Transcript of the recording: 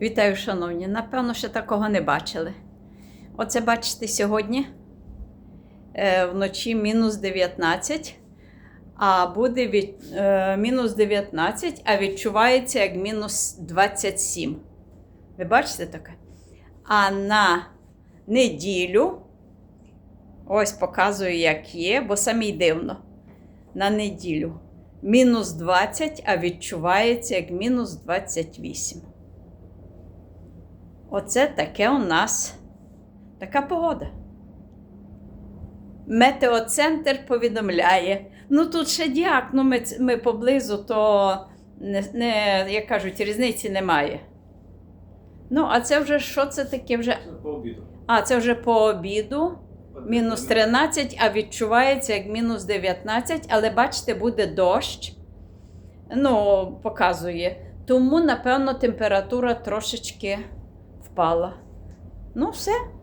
Вітаю, шановні. Напевно, ще такого не бачили. Оце бачите сьогодні е, вночі мінус 19, а буде від, е, мінус 19, а відчувається як мінус 27. Ви бачите таке? А на неділю, ось показую, як є, бо самій дивно. На неділю мінус 20, а відчувається як мінус 28. Оце таке у нас така погода. Метеоцентр повідомляє. Ну тут ще діак, ну ми, ми поблизу, то не, не, як кажуть, різниці немає. Ну, а це вже що це таке вже? По обіду. А, це вже по обіду. Мінус 13, а відчувається як мінус 19, але бачите, буде дощ. Ну, показує. Тому, напевно, температура трошечки fala. Não sei.